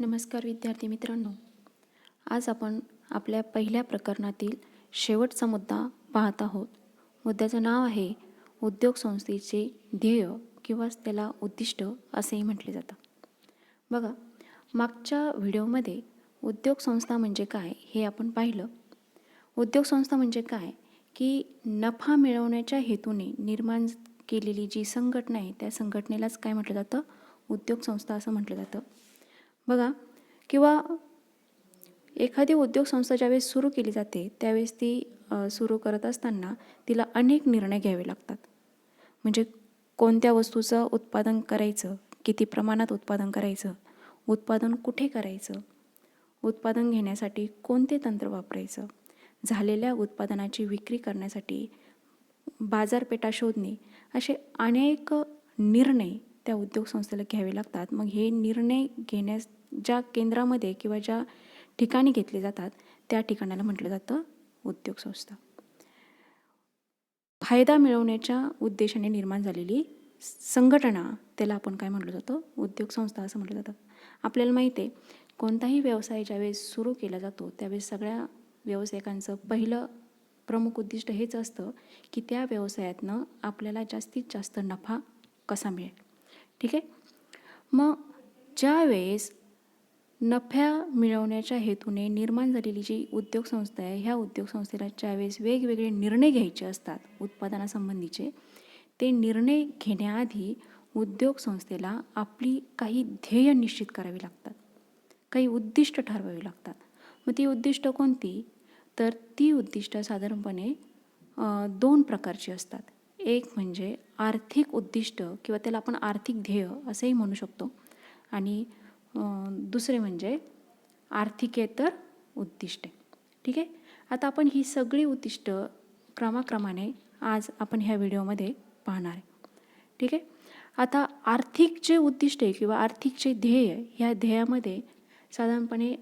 नमस्कार विद्यार्थी मित्रांनो. आज आपण आपल्या पहिल्या प्रकरणातील शेवटचा मुद्दा पाहत आहोत. मुद्द्याचं नाव आहे उद्योग संस्थेचे ध्येय किंवा त्याला उद्दिष्ट असेही म्हटले जातं. बघा मागच्या व्हिडिओमध्ये उद्योग संस्था म्हणजे काय हे आपण पाहिलं. उद्योग संस्था म्हणजे काय? की नफा मिळवण्याच्या हेतूने निर्माण केलेली जी संघटना आहे त्या संघटनेलाच काय म्हटलं जातं? उद्योग संस्था असं म्हटलं जातं. बघा किंवा एखादी उद्योग संस्था ज्यावेळेस सुरू केली जाते त्यावेळेस ती सुरू करत असताना तिला अनेक निर्णय घ्यावे लागतात. म्हणजे कोणत्या वस्तूचं उत्पादन करायचं किती प्रमाणात उत्पादन करायचं उत्पादन कुठे करायचं उत्पादन घेण्यासाठी कोणते तंत्र वापरायचं झालेल्या उत्पादनाची विक्री करण्यासाठी बाजारपेठा शोधणे असे अनेक निर्णय त्या उद्योग संस्थेला घ्यावे लागतात. मग हे निर्णय घेण्यास ज्या केंद्रामध्ये किंवा ज्या ठिकाणी घेतले जातात त्या ठिकाणाला म्हटलं जातं उद्योग संस्था. फायदा मिळवण्याच्या उद्देशाने निर्माण झालेली संघटना त्याला आपण काय म्हटलं जातं? उद्योग संस्था असं म्हटलं जातं. आपल्याला माहिती आहे कोणताही व्यवसाय ज्यावेळेस सुरू केला जातो त्यावेळेस सगळ्या व्यावसायिकांचं पहिलं प्रमुख उद्दिष्ट हेच असतं की त्या व्यवसायातनं आपल्याला जास्तीत जास्त नफा कसा मिळेल. ठीक आहे? मग ज्यावेळेस नफ्या मिळवण्याच्या हेतूने निर्माण झालेली जी उद्योग संस्था आहे ह्या उद्योग संस्थेला ज्यावेळेस वेगवेगळे निर्णय घ्यायचे असतात उत्पादनासंबंधीचे ते निर्णय घेण्याआधी उद्योग संस्थेला आपली काही ध्येय निश्चित करावी लागतात. काही उद्दिष्ट ठरवावी लागतात. मग ती उद्दिष्ट कोणती? तर ती उद्दिष्ट साधारणपणे दोन प्रकारची असतात. एक म्हणजे आर्थिक उद्दिष्ट किंवा त्याला आपण आर्थिक ध्येय असंही म्हणू शकतो. आणि दुसरे म्हणजे आर्थिकेतर उद्दिष्टे. ठीक आहे? आता आपण ही सगळी उद्दिष्ट क्रमाक्रमाने आज आपण ह्या व्हिडिओमध्ये पाहणार आहे. ठीक आहे? आता आर्थिक जे उद्दिष्ट आहे किंवा आर्थिक जे ध्येय ह्या ध्येयामध्ये साधारणपणे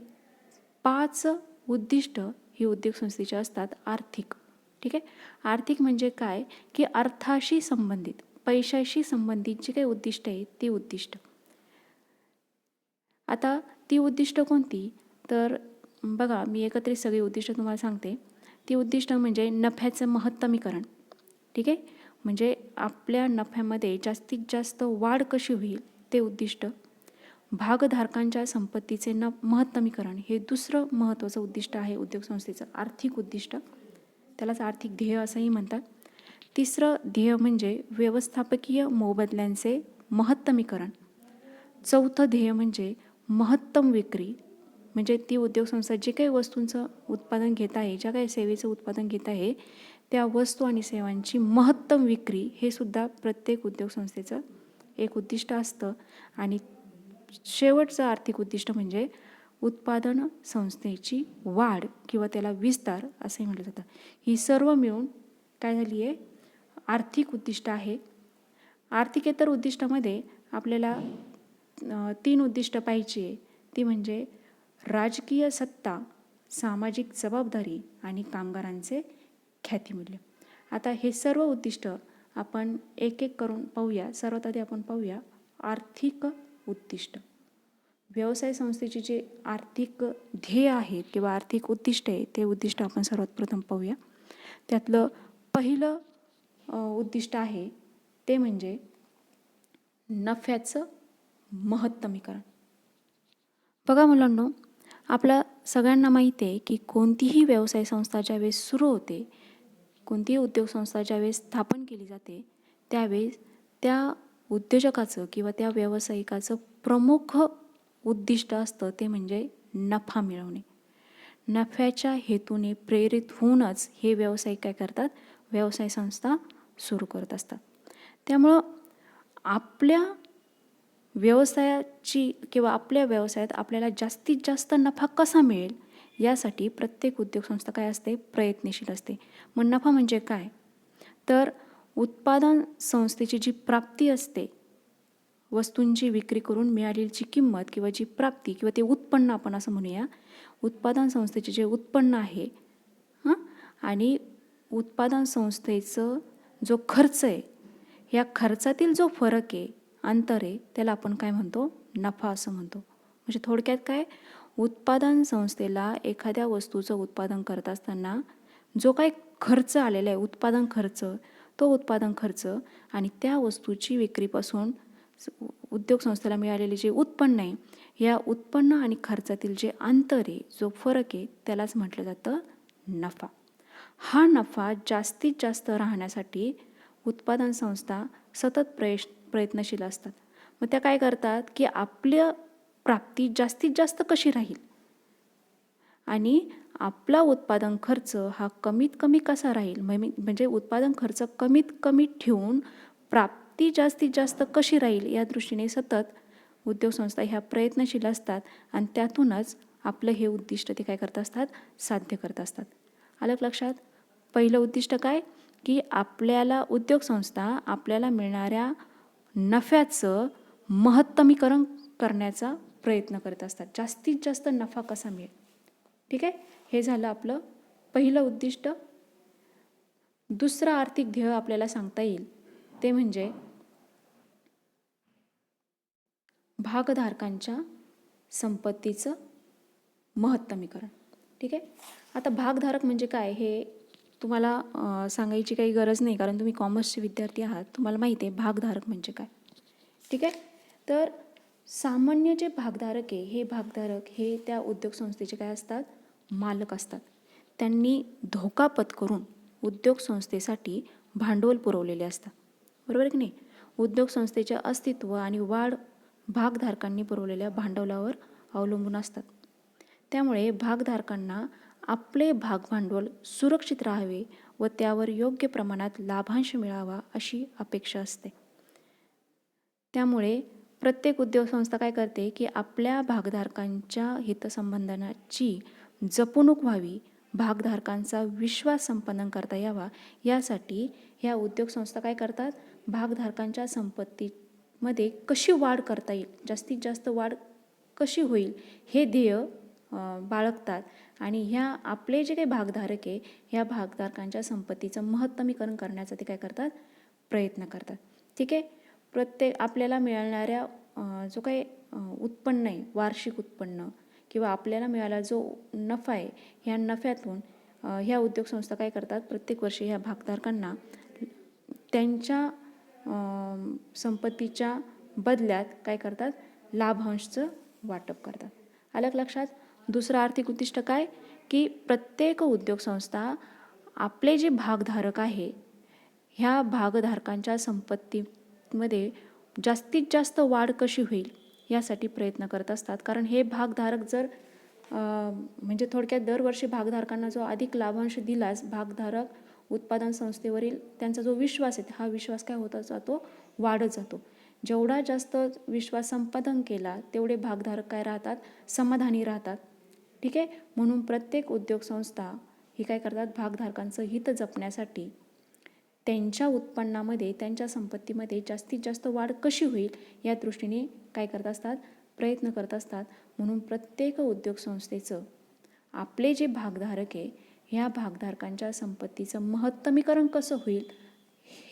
पाच उद्दिष्ट ही उद्योग संस्थेची असतात आर्थिक. ठीक आहे? आर्थिक म्हणजे काय? की अर्थाशी संबंधित पैशाशी संबंधित जी काही उद्दिष्ट आहे ती उद्दिष्ट. आता ती उद्दिष्ट कोणती? तर बघा मी एकत्रित सगळी उद्दिष्ट तुम्हाला सांगते. ती उद्दिष्ट म्हणजे नफ्याचं महत्तमीकरण. ठीक आहे? म्हणजे आपल्या नफ्यामध्ये जास्तीत जास्त वाढ कशी होईल ते उद्दिष्ट. भागधारकांच्या संपत्तीचे न महत्तमीकरण हे दुसरं महत्त्वाचं उद्दिष्ट आहे उद्योग संस्थेचं आर्थिक उद्दिष्ट. त्यालाच आर्थिक ध्येय असंही म्हणतात. तिसरं ध्येय म्हणजे व्यवस्थापकीय मोबदल्यांचे महत्तमीकरण. चौथं ध्येय म्हणजे महत्तम विक्री. म्हणजे ती उद्योग संस्था जे काही वस्तूंचं उत्पादन घेत आहे ज्या काही सेवेचं उत्पादन घेत आहे त्या वस्तू आणि सेवांची महत्तम विक्री हे सुद्धा प्रत्येक उद्योग संस्थेचं एक उद्दिष्ट असतं. आणि शेवटचं आर्थिक उद्दिष्ट म्हणजे उत्पादन संस्थेची वाढ किंवा त्याला विस्तार असंही म्हटलं जातं. ही सर्व मिळून काय झाली आहे? आर्थिक उद्दिष्ट आहे. आर्थिकेतर उद्दिष्टामध्ये आपल्याला तीन उद्दिष्ट पाहिजे. ती म्हणजे राजकीय सत्ता सामाजिक जबाबदारी आणि कामगारांचे ख्यातीमूल्य. आता हे सर्व उद्दिष्ट आपण एक एक करून पाहूया. सर्वात आधी आपण पाहूया आर्थिक उद्दिष्ट. व्यवसाय संस्थेचे जे आर्थिक ध्येय आहेत किंवा आर्थिक उद्दिष्ट आहे ते उद्दिष्ट आपण सर्वात प्रथम पाहूया. त्यातलं पहिलं उद्दिष्ट आहे ते म्हणजे नफ्याचं महत्तमीकरण. बघा मुलांनो आपल्या सगळ्यांना माहिती आहे की कोणतीही व्यवसाय संस्था ज्यावेळेस सुरू होते कोणतीही उद्योग संस्था ज्यावेळेस स्थापन केली जाते त्यावेळेस त्या उद्योजकाचं किंवा त्या व्यावसायिकाचं प्रमुख उद्दिष्ट असतं ते म्हणजे नफा मिळवणे. नफ्याच्या हेतूने प्रेरित होऊनच हे व्यावसायिक काय करतात? व्यवसाय संस्था सुरू करत असतात. त्यामुळं आपल्या व्यवसायाची किंवा आपल्या व्यवसायात आपल्याला जास्तीत जास्त नफा कसा मिळेल? यासाठी प्रत्येक उद्योगसंस्था काय असते? प्रयत्नशील असते. मग नफा म्हणजे काय? तर उत्पादन संस्थेची जी प्राप्ती असते वस्तूंची विक्री करून मिळालेली जी किंमत किंवा जी प्राप्ती किंवा ते उत्पन्न आपण असं म्हणूया उत्पादन संस्थेचे जे उत्पन्न आहे हां? आणि उत्पादन संस्थेचं जो खर्च आहे या खर्चातील जो फरक आहे अंतर आहे त्याला आपण काय म्हणतो? नफा असं म्हणतो. म्हणजे थोडक्यात काय? उत्पादन संस्थेला एखाद्या वस्तूचं उत्पादन करत असताना जो काही खर्च आलेला आहे उत्पादन खर्च तो उत्पादन खर्च आणि त्या वस्तूची विक्रीपासून उद्योग संस्थेला मिळालेले जे उत्पन्न आहे या उत्पन्न आणि खर्चातील जे अंतर आहे जो फरक आहे त्यालाच म्हटलं जातं नफा. हा नफा जास्तीत जास्त राहण्यासाठी उत्पादन संस्था सतत प्रयश प्रयत्नशील असतात. मग त्या काय करतात की आपल्या प्राप्ती जास्तीत जास्त कशी राहील? आणि आपला उत्पादन खर्च हा कमीत कमी कसा राहील? म्हणजे म्हणजे उत्पादन खर्च कमीत कमी ठेवून प्राप्त ती जास्तीत जास्त कशी राहील या दृष्टीने सतत उद्योगसंस्था ह्या प्रयत्नशील असतात आणि त्यातूनच आपलं हे उद्दिष्ट ते काय करत असतात? साध्य करत असतात. आलं लक्षात? पहिलं उद्दिष्ट काय? की आपल्याला उद्योगसंस्था आपल्याला मिळणाऱ्या नफ्याचं महत्तमीकरण करण्याचा प्रयत्न करत असतात. जास्तीत जास्त नफा कसा मिळेल? ठीक आहे? हे झालं आपलं पहिलं उद्दिष्ट. दुसरं आर्थिक ध्येय आपल्याला सांगता येईल. ते म्हणजे भागधारकांच्या संपत्तीचं महत्तमीकरण ठीक आहे? आता भागधारक म्हणजे काय हे तुम्हाला सांगायची काही गरज नाही कारण तुम्ही कॉमर्सचे विद्यार्थी आहात. तुम्हाला माहिती आहे भागधारक म्हणजे काय. ठीक आहे? तर सामान्य जे भागधारक आहे हे भागधारक हे त्या उद्योगसंस्थेचे काय असतात? मालक असतात. त्यांनी धोका पत्करून उद्योगसंस्थेसाठी भांडवल पुरवलेले असतात. बरोबर की नाही? उद्योगसंस्थेचे अस्तित्व आणि वाढ भागधारकांनी पुरवलेल्या भांडवलावर अवलंबून असतात. त्यामुळे भागधारकांना आपले भागभांडवल सुरक्षित राहावे व त्यावर योग्य प्रमाणात लाभांश मिळावा अशी अपेक्षा असते. त्यामुळे प्रत्येक उद्योगसंस्था काय करते की आपल्या भागधारकांच्या हितसंबंधनाची जपणूक व्हावी भागधारकांचा विश्वास संपादन करता यावा. यासाठी ह्या उद्योगसंस्था काय करतात? भागधारकांच्या संपत्तीमध्ये कशी वाढ करता येईल? जास्तीत जास्त वाढ कशी होईल हे ध्येय बाळगतात. आणि ह्या आपले जे काही भागधारक आहे ह्या भागधारकांच्या संपत्तीचं महत्तमीकरण करण्याचा ते काय करतात? प्रयत्न करतात. ठीक आहे? प्रत्येक आपल्याला मिळणाऱ्या जो काही उत्पन्न आहे वार्षिक उत्पन्न किंवा आपल्याला मिळाला जो नफा आहे ह्या नफ्यातून ह्या उद्योगसंस्था काय करतात? प्रत्येक वर्षी ह्या भागधारकांना त्यांच्या संपत्तीच्या बदल्यात काय करतात? लाभांशचं वाटप करतात. आलं लक्षात? दुसरं आर्थिक उद्दिष्ट काय? की प्रत्येक उद्योगसंस्था आपले जे भागधारक आहे ह्या भागधारकांच्या संपत्तीमध्ये जास्तीत जास्त वाढ कशी होईल यासाठी प्रयत्न करत असतात. कारण हे भागधारक जर म्हणजे थोडक्यात दरवर्षी भागधारकांना जो अधिक लाभांश दिलास भागधारक उत्पादन संस्थेवरील त्यांचा जो विश्वास आहे हा विश्वास काय होत जातो? वाढत जातो. जेवढा जास्त विश्वास संपादन केला तेवढे भागधारक काय राहतात? समाधानी राहतात. ठीक आहे? म्हणून प्रत्येक उद्योगसंस्था ही काय करतात? भागधारकांचं हित जपण्यासाठी त्यांच्या उत्पन्नामध्ये त्यांच्या संपत्तीमध्ये जास्तीत जास्त वाढ कशी होईल या दृष्टीने काय करत असतात? प्रयत्न करत असतात. म्हणून प्रत्येक उद्योगसंस्थेचं आपले जे भागधारक आहे ह्या भागधारकांच्या संपत्तीचं महत्तमीकरण कसं होईल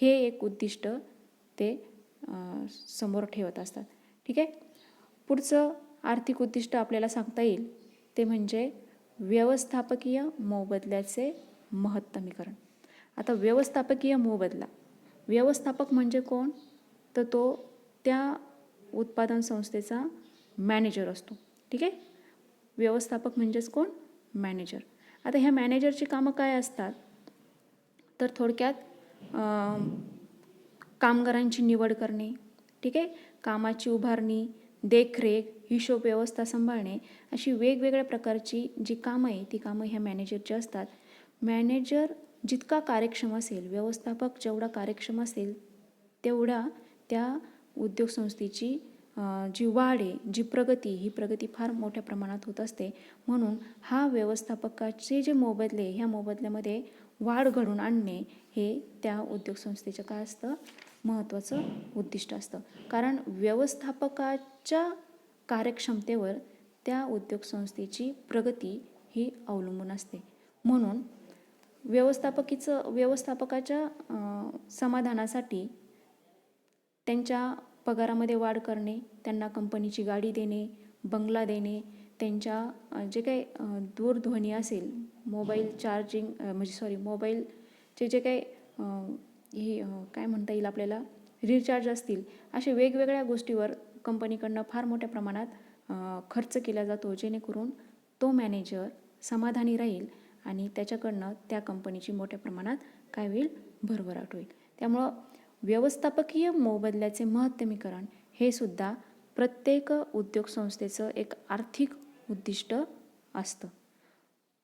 हे एक उद्दिष्ट ते समोर ठेवत असतात. ठीक आहे? पुढचं आर्थिक उद्दिष्ट आपल्याला सांगता येईल ते म्हणजे व्यवस्थापकीय मोबदल्याचे महत्तमीकरण. आता व्यवस्थापकीय मोबदला. व्यवस्थापक म्हणजे कोण? तर तो त्या उत्पादन संस्थेचा मॅनेजर असतो. ठीक आहे? व्यवस्थापक म्हणजेच कोण? मॅनेजर. आता ह्या मॅनेजरची कामं काय असतात? तर थोडक्यात कामगारांची निवड करणे ठीक आहे? कामाची उभारणी देखरेख हिशोब व्यवस्था सांभाळणे अशी वेगवेगळ्या प्रकारची जी कामं आहे ती कामं ह्या मॅनेजरची असतात. मॅनेजर जितका कार्यक्षम असेल व्यवस्थापक जेवढा कार्यक्षम असेल तेवढा त्या उद्योगसंस्थेची जी वाढ आहे जी प्रगती ही प्रगती फार मोठ्या प्रमाणात होत असते. म्हणून हा व्यवस्थापकाचे जे मोबदले ह्या मोबदल्यामध्ये वाढ घडून आणणे हे त्या उद्योगसंस्थेचं काय असतं महत्त्वाचं उद्दिष्ट असतं. कारण व्यवस्थापकाच्या कार्यक्षमतेवर त्या उद्योगसंस्थेची प्रगती ही अवलंबून असते. म्हणून व्यवस्थापकीचं व्यवस्थापकाच्या समाधानासाठी त्यांच्या पगारामध्ये वाढ करणे त्यांना कंपनीची गाडी देणे बंगला देणे त्यांच्या जे काही दूरध्वनी असेल मोबाईल चार्जिंग म्हणजे सॉरी मोबाईलचे जे काही हे काय म्हणता येईल आपल्याला रिचार्ज असतील असे वेगवेगळ्या गोष्टीवर कंपनीकडनं फार मोठ्या प्रमाणात खर्च केला जातो जेणेकरून तो मॅनेजर समाधानी राहील आणि त्याच्याकडनं त्या कंपनीची मोठ्या प्रमाणात काय होईल भरभराट होईल. त्यामुळं व्यवस्थापकीय मोबदल्याचे महत्तमीकरण हे सुद्धा प्रत्येक उद्योग संस्थेचं एक आर्थिक उद्दिष्ट असतं.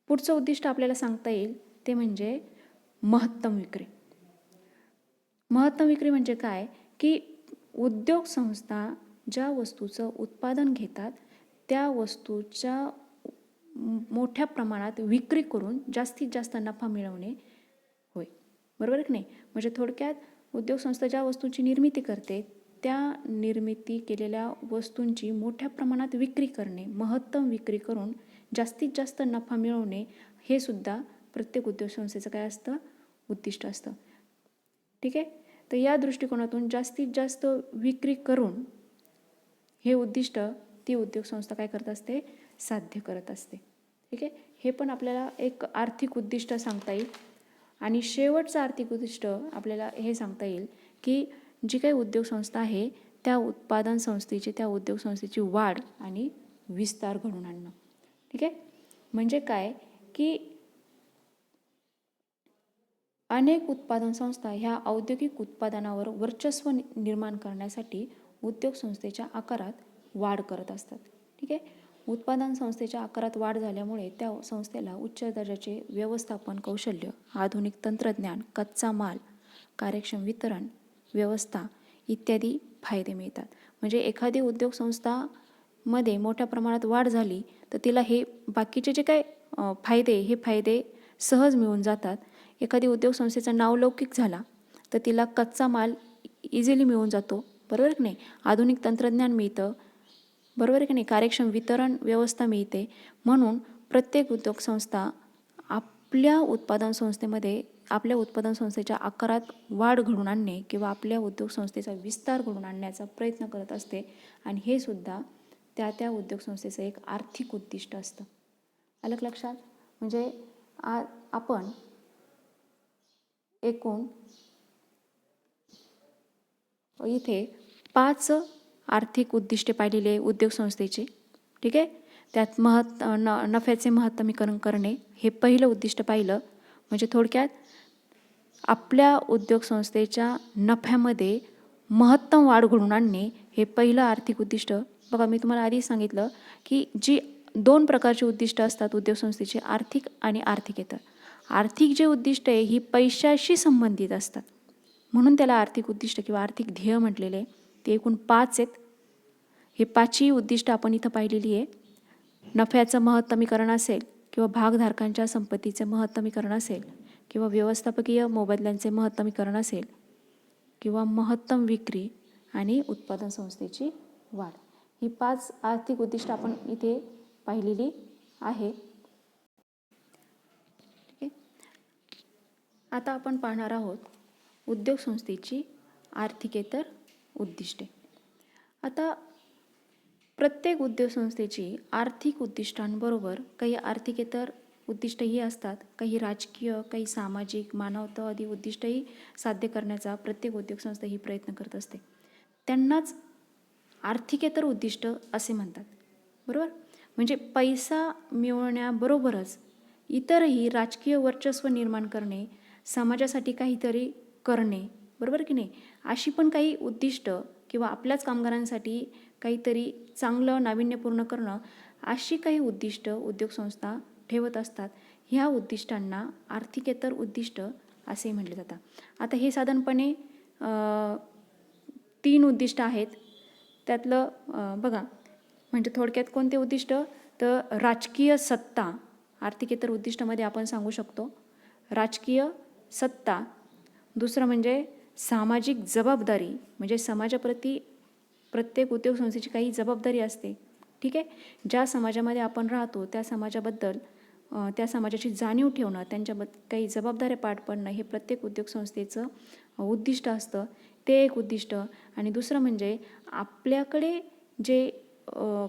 पुढचं उद्दिष्ट आपल्याला सांगता येईल ते म्हणजे महत्तम विक्री. महत्तम विक्री म्हणजे काय? की उद्योग संस्था ज्या वस्तूचं उत्पादन घेतात त्या वस्तूच्या मोठ्या प्रमाणात विक्री करून जास्तीत जास्त नफा मिळवणे होय. बरोबर की नाही? म्हणजे थोडक्यात उद्योग संस्था ज्या वस्तूंची निर्मिती करते त्या निर्मिती केलेल्या वस्तूंची मोठ्या प्रमाणात विक्री करणे महत्तम विक्री करून जास्तीत जास्त नफा मिळवणे हे सुद्धा प्रत्येक उद्योग संस्थेचं काय असतं? उद्दिष्ट असतं. ठीक आहे? तर या दृष्टिकोनातून जास्तीत जास्त विक्री करून हे उद्दिष्ट ती उद्योग संस्था काय करत असते? साध्य करत असते. ठीक आहे? हे पण आपल्याला एक आर्थिक उद्दिष्ट सांगता येईल. आणि शेवटचं आर्थिक उद्दिष्ट आपल्याला हे सांगता येईल की जी काही उद्योग संस्था आहे त्या उत्पादन संस्थेची त्या उद्योग संस्थेची वाढ आणि विस्तार घडून आणणं. ठीक आहे? म्हणजे काय? की अनेक उत्पादन संस्था ह्या औद्योगिक उत्पादनावर वर्चस्व नि- निर्माण करण्यासाठी उद्योग संस्थेच्या आकारात वाढ करत असतात. ठीक आहे? उत्पादन संस्थेच्या आकारात वाढ झाल्यामुळे त्या संस्थेला उच्च दर्जाचे व्यवस्थापन कौशल्य आधुनिक तंत्रज्ञान कच्चा माल कार्यक्षम वितरण व्यवस्था इत्यादी फायदे मिळतात. म्हणजे एखादी उद्योग संस्थामध्ये मोठ्या प्रमाणात वाढ झाली तर तिला हे बाकीचे जे काय फायदे हे फायदे सहज मिळून जातात. एखादी उद्योग संस्थेचा नावलौकिक झाला तर तिला कच्चा माल इझिली मिळून जातो. बरोबर की नाही? आधुनिक तंत्रज्ञान मिळतं बरोबर आहे की नाही? कार्यक्षम वितरण व्यवस्था मिळते. म्हणून प्रत्येक उद्योग संस्था आपल्या उत्पादन संस्थेमध्ये आपल्या उत्पादन संस्थेच्या आकारात वाढ घडवून आणणे किंवा आपल्या उद्योग संस्थेचा विस्तार घडून आणण्याचा प्रयत्न करत असते. आणि हे सुद्धा त्या त्या उद्योग संस्थेचं एक आर्थिक उद्दिष्ट असतं. आलं लक्षात? म्हणजे आ आपण एकूण इथे पाच आर्थिक उद्दिष्टे पाहिलेले उद्योग संस्थेचे ठीक आहे? त्यात महत् न नफ्याचे महत्तमीकरण करणे हे पहिलं उद्दिष्ट पाहिलं. म्हणजे थोडक्यात आपल्या उद्योग संस्थेच्या नफ्यामध्ये महत्तम वाढ घडवून आणणे हे पहिलं आर्थिक उद्दिष्ट. बघा मी तुम्हाला आधी सांगितलं की जी दोन प्रकारची उद्दिष्ट असतात उद्योग संस्थेचे आर्थिक आणि आर्थिकेतर. आर्थिक जे उद्दिष्ट आहे ही पैशाशी संबंधित असतात. म्हणून त्याला आर्थिक उद्दिष्ट किंवा आर्थिक ध्येय म्हटलेले आहे. ते एकूण पाच आहेत. हे पाचही उद्दिष्ट आपण इथं पाहिलेली आहे. नफ्याचं महत्तमीकरण असेल किंवा भागधारकांच्या संपत्तीचे महत्तमीकरण असेल किंवा व्यवस्थापकीय मोबदल्यांचे महत्तमीकरण असेल किंवा महत्तम विक्री आणि उत्पादन संस्थेची वाढ. ही पाच आर्थिक उद्दिष्ट आपण इथे पाहिलेली आहे. ठीक आहे? आता आपण पाहणार आहोत उद्योग संस्थेची आर्थिकेतर उद्दिष्टे. आता प्रत्येक उद्योग संस्थेची आर्थिक उद्दिष्टांबरोबर काही आर्थिकेतर उद्दिष्टही असतात काही राजकीय काही सामाजिक मानवतावादी उद्दिष्टही साध्य करण्याचा प्रत्येक उद्योगसंस्था ही प्रयत्न करत असते. त्यांनाच आर्थिकेतर उद्दिष्ट असे म्हणतात. बरोबर? म्हणजे पैसा मिळवण्याबरोबरच इतरही राजकीय वर्चस्व निर्माण करणे समाजासाठी काहीतरी करणे बरोबर की नाही? अशी पण काही उद्दिष्ट किंवा आपल्याच कामगारांसाठी काहीतरी चांगलं नाविन्यपूर्ण करणं अशी काही उद्दिष्ट उद्योगसंस्था ठेवत असतात. ह्या उद्दिष्टांना आर्थिकेतर उद्दिष्ट असे म्हटले जातात. आता हे साधारणपणे तीन उद्दिष्ट आहेत. त्यातलं बघा म्हणजे थोडक्यात कोणते उद्दिष्ट? तर राजकीय सत्ता आर्थिकेतर उद्दिष्टामध्ये आपण सांगू शकतो. राजकीय सत्ता. दुसरं म्हणजे सामाजिक जबाबदारी म्हणजे समाजाप्रती प्रत्येक उद्योग संस्थेची काही जबाबदारी असते ठीक आहे? ज्या समाजामध्ये आपण राहतो त्या समाजाबद्दल त्या समाजाची जाणीव ठेवणं त्यांच्याबद्द काही जबाबदाऱ्या पाठ पडणं हे प्रत्येक उद्योग संस्थेचं उद्दिष्ट असतं. ते एक उद्दिष्ट. आणि दुसरं म्हणजे आपल्याकडे जे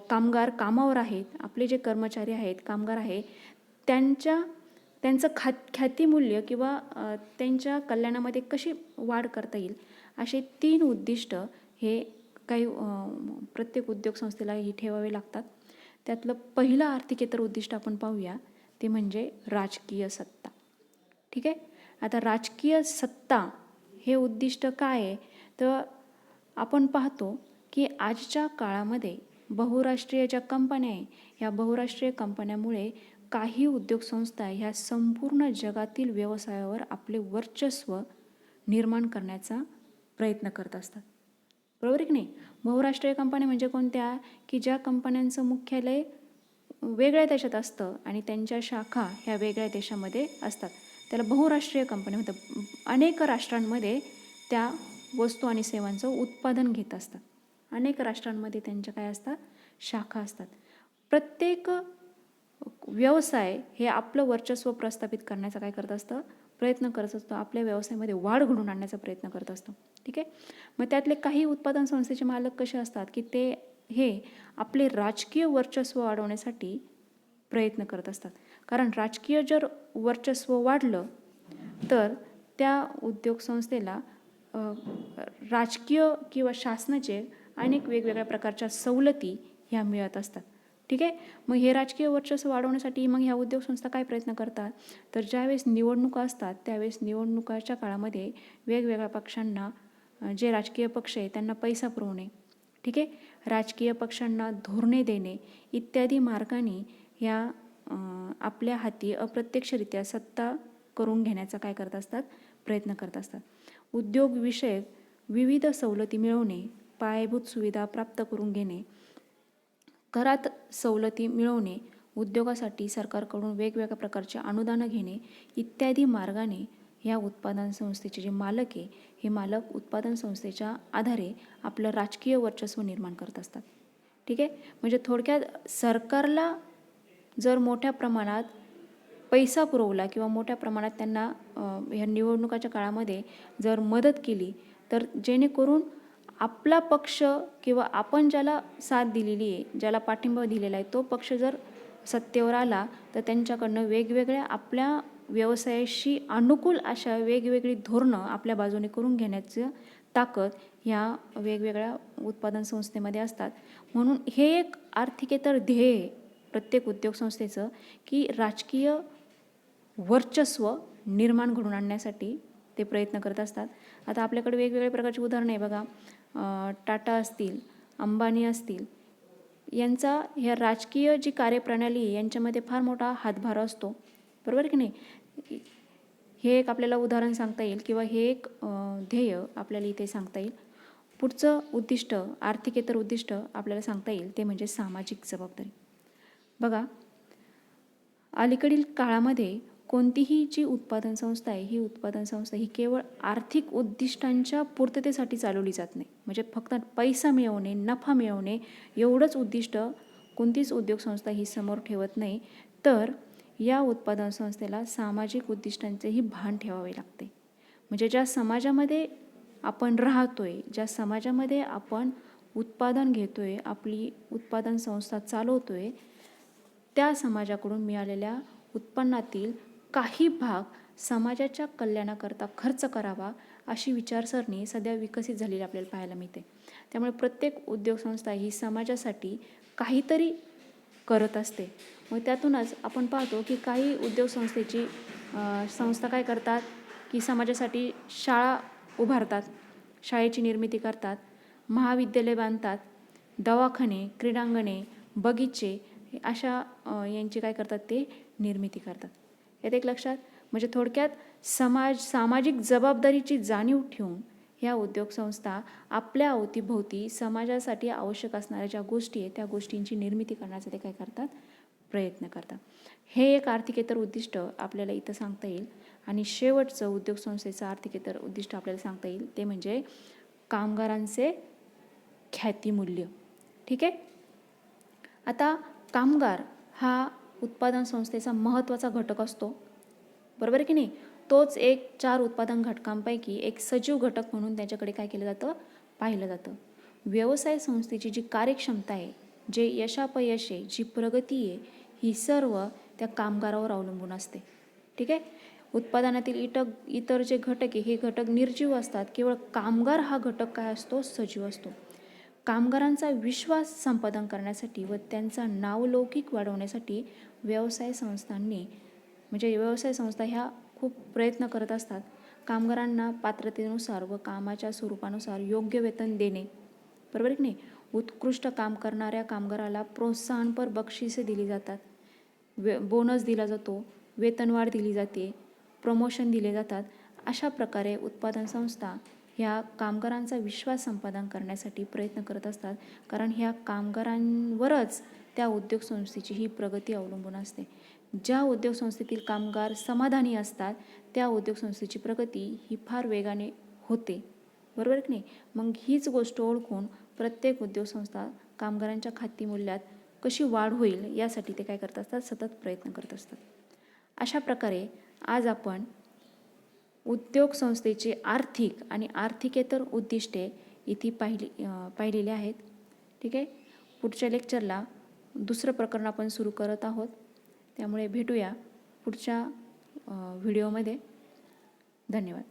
कामगार कामावर आहेत आपले जे कर्मचारी आहेत कामगार आहे त्यांच्या त्यांचं खात ख्यातीमूल्य किंवा त्यांच्या कल्याणामध्ये कशी वाढ करता येईल असे तीन उद्दिष्ट हे काही प्रत्येक उद्योग संस्थेला ही ठेवावे लागतात. त्यातलं पहिलं आर्थिकेतर उद्दिष्ट आपण पाहूया ते म्हणजे राजकीय सत्ता. ठीक आहे? आता राजकीय सत्ता हे उद्दिष्ट काय आहे? तर आपण पाहतो की आजच्या काळामध्ये बहुराष्ट्रीय ज्या कंपन्या आहे या बहुराष्ट्रीय कंपन्यामुळे काही उद्योगसंस्था ह्या संपूर्ण जगातील व्यवसायावर आपले वर्चस्व निर्माण करण्याचा प्रयत्न करत असतात. बरोबर आहे की नाही? बहुराष्ट्रीय कंपन्या म्हणजे कोणत्या? की ज्या कंपन्यांचं मुख्यालय वेगळ्या देशात असतं आणि त्यांच्या शाखा ह्या वेगळ्या देशामध्ये असतात. त्याला बहुराष्ट्रीय कंपन्या म्हणतात. अनेक राष्ट्रांमध्ये त्या वस्तू आणि सेवांचं उत्पादन घेत असतात. अनेक राष्ट्रांमध्ये त्यांच्या काय असतात? शाखा असतात. प्रत्येक व्यवसाय हे आपलं वर्चस्व प्रस्थापित करण्याचा काय करत असतं? प्रयत्न करत असतो. आपल्या व्यवसायामध्ये वाढ घडून आणण्याचा प्रयत्न करत असतो. ठीक आहे? मग त्यातले काही उत्पादन संस्थेचे मालक कसे असतात? की ते हे आपले राजकीय वर्चस्व वाढवण्यासाठी प्रयत्न करत असतात. कारण राजकीय जर वर्चस्व वाढलं तर त्या उद्योग संस्थेला राजकीय किंवा शासनाचे अनेक वेगवेगळ्या प्रकारच्या सवलती ह्या मिळत असतात. ठीक आहे? मग हे राजकीय वर्चस्व वाढवण्यासाठी मग ह्या उद्योग संस्था काय प्रयत्न करतात? तर ज्यावेळेस निवडणुका असतात त्यावेळेस निवडणुकाच्या काळामध्ये वेगवेगळ्या पक्षांना जे राजकीय पक्ष आहे त्यांना पैसा पुरवणे ठीक आहे? राजकीय पक्षांना धोरणे देणे इत्यादी मार्गाने ह्या आपल्या हाती अप्रत्यक्षरित्या सत्ता करून घेण्याचा काय करत असतात? प्रयत्न करत असतात. उद्योगविषयक विविध सवलती मिळवणे पायाभूत सुविधा प्राप्त करून घेणे घरात सवलती मिळवणे उद्योगासाठी सरकारकडून वेगवेगळ्या प्रकारचे अनुदानं घेणे इत्यादी मार्गाने या उत्पादन संस्थेचे जे मालक आहे हे मालक उत्पादन संस्थेच्या आधारे आपलं राजकीय वर्चस्व निर्माण करत असतात. ठीक आहे? म्हणजे थोडक्यात सरकारला जर मोठ्या प्रमाणात पैसा पुरवला किंवा मोठ्या प्रमाणात त्यांना ह्या निवडणुकाच्या काळामध्ये जर मदत केली तर जेणेकरून आपला पक्ष किंवा आपण ज्याला साथ दिलेली आहे ज्याला पाठिंबा दिलेला आहे तो पक्ष जर सत्तेवर आला तर त्यांच्याकडनं वेगवेगळ्या आपल्या व्यवसायाशी अनुकूल अशा वेगवेगळी धोरणं आपल्या बाजूने करून घेण्याचं ताकद ह्या वेगवेगळ्या उत्पादन संस्थेमध्ये असतात. म्हणून हे एक आर्थिकेतर ध्येय प्रत्येक उद्योग संस्थेचं की राजकीय वर्चस्व निर्माण घडून आणण्यासाठी ते प्रयत्न करत असतात. आता आपल्याकडे वेगवेगळ्या प्रकारची उदाहरणं आहे बघा. टाटा असतील अंबानी असतील यांचा ह्या राजकीय जी कार्यप्रणाली आहे यांच्यामध्ये फार मोठा हातभार असतो. बरोबर की नाही? हे एक आपल्याला उदाहरण सांगता येईल किंवा हे एक ध्येय आपल्याला इथे सांगता येईल. पुढचं उद्दिष्ट आर्थिकेतर उद्दिष्ट आपल्याला सांगता येईल ते म्हणजे सामाजिक जबाबदारी. बघा अलीकडील काळामध्ये कोणतीही जी उत्पादन संस्था आहे ही उत्पादन संस्था ही केवळ आर्थिक उद्दिष्टांच्या पूर्ततेसाठी चालवली जात नाही. म्हणजे फक्त पैसा मिळवणे नफा मिळवणे एवढंच उद्दिष्ट कोणतीच उद्योग संस्था ही समोर ठेवत नाही. तर या उत्पादन संस्थेला सामाजिक उद्दिष्टांचेही भान ठेवावे लागते. म्हणजे ज्या समाजामध्ये आपण राहतो आहे ज्या समाजामध्ये आपण उत्पादन घेतो आहे आपली उत्पादन संस्था चालवतो आहे त्या समाजाकडून मिळालेल्या उत्पन्नातील काही भाग समाजाच्या कल्याणाकरता खर्च करावा अशी विचारसरणी सध्या विकसित झालेली आपल्याला पाहायला मिळते. त्यामुळे प्रत्येक उद्योगसंस्था ही समाजासाठी काहीतरी करत असते. मग त्यातूनच आपण पाहतो की काही उद्योगसंस्थेची संस्था काय करतात की समाजासाठी शाळा उभारतात शाळेची निर्मिती करतात महाविद्यालय बांधतात दवाखाने क्रीडांगणे बगीचे अशा यांची काय करतात ते निर्मिती करतात. यात एक लक्षात? म्हणजे थोडक्यात समाज सामाजिक जबाबदारीची जाणीव ठेवून ह्या उद्योगसंस्था आपल्या अवतीभोवती समाजासाठी आवश्यक असणाऱ्या ज्या गोष्टी आहेत त्या गोष्टींची निर्मिती करण्याचा ते काय करतात? प्रयत्न करतात. हे एक आर्थिकेतर उद्दिष्ट आपल्याला इथं सांगता येईल आणि शेवटचं उद्योगसंस्थेचं आर्थिकेतर उद्दिष्ट आपल्याला सांगता येईल ते म्हणजे कामगारांचे ख्यातीमूल्य. ठीक आहे? आता कामगार हा उत्पादन संस्थेचा महत्त्वाचा घटक असतो. बरोबर आहे की नाही? तोच एक चार उत्पादन घटकांपैकी एक सजीव घटक म्हणून त्याच्याकडे काय केलं जातं? पाहिलं जातं. व्यवसाय संस्थेची जी कार्यक्षमता आहे जे यशापयश आहे जी प्रगती आहे ही सर्व त्या कामगारावर अवलंबून असते. ठीक आहे? उत्पादनातील इटक इतर जे घटक आहे हे घटक निर्जीव असतात. केवळ कामगार हा घटक काय असतो? सजीव असतो. कामगारांचा विश्वास संपादन करण्यासाठी व त्यांचा नावलौकिक वाढवण्यासाठी व्यवसाय संस्थांनी म्हणजे व्यवसाय संस्था ह्या खूप प्रयत्न करत असतात. कामगारांना पात्रतेनुसार व कामाच्या स्वरूपानुसार योग्य वेतन देणे. बरोबर की नाही? उत्कृष्ट काम करणाऱ्या कामगाराला प्रोत्साहनपर बक्षिसे दिली जातात. वे बोनस दिला जातो वेतनवाढ दिली जाते प्रमोशन दिले जातात. अशा प्रकारे उत्पादन संस्था ह्या कामगारांचा विश्वास संपादन करण्यासाठी प्रयत्न करत असतात. कारण ह्या कामगारांवरच त्या उद्योग संस्थेची ही प्रगती अवलंबून असते. ज्या उद्योग संस्थेतील कामगार समाधानी असतात त्या उद्योग संस्थेची प्रगती ही फार वेगाने होते. बरोबर की नाही? मग हीच गोष्ट ओळखून प्रत्येक उद्योगसंस्था कामगारांच्या खाती मूल्यात कशी वाढ होईल यासाठी ते काय करत असतात? सतत प्रयत्न करत असतात. अशा प्रकारे आज आपण उद्योग संस्थेचे आर्थिक आणि आर्थिकेतर उद्दिष्टे इथे पाहिली पाहिलेली आहेत. ठीक आहे? पुढच्या लेक्चरला दुसरं प्रकरण आपण सुरू करत आहोत. त्यामुळे भेटूया पुढच्या व्हिडिओमध्ये. धन्यवाद.